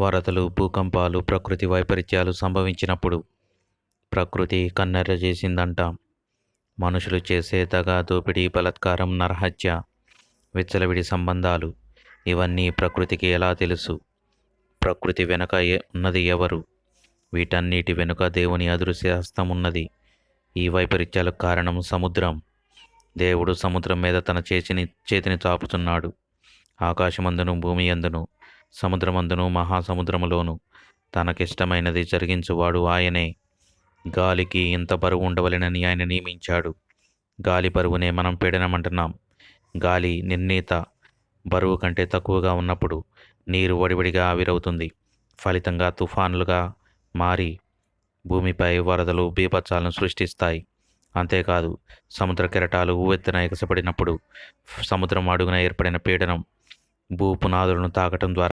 వరదలు భూకంపాలు ప్రకృతి వైపరీత్యాలు సంభవించినప్పుడు ప్రకృతి కన్నెర్ర చేసిందంట. మనుషులు చేసే దగా దోపిడీ బలత్కారం నరహత్య విచ్చలవిడి సంబంధాలు ఇవన్నీ ప్రకృతికి ఎలా తెలుసు? ప్రకృతి వెనుక ఉన్నది ఎవరు? వీటన్నిటి వెనుక దేవుని అదృశ్య హస్తం ఉన్నది. ఈ వైపరీత్యాలకు కారణం సముద్రం. దేవుడు సముద్రం మీద తన చేతిని చేతిని చాపుతున్నాడు. ఆకాశమందును భూమి అందును. సముద్రమందును మహాసముద్రములోను తనకిష్టమైనది జరిగించువాడు ఆయనే. గాలికి ఇంత బరువు ఉండవలెనని ఆయన నియమించాడు. గాలి బరువునే మనం పీడనమంటున్నాం. గాలి నిర్ణీత బరువు కంటే తక్కువగా ఉన్నప్పుడు నీరు వడివడిగా ఆవిరవుతుంది. ఫలితంగా తుఫానులుగా మారి భూమిపై వరదలు బీభత్సాలను సృష్టిస్తాయి. అంతేకాదు సముద్ర కెరటాలు ఉవ్వెత్తున ఎగసపడినప్పుడు సముద్రం అడుగున ఏర్పడిన పీడనం భూ పునాదులను తాకటం ద్వారా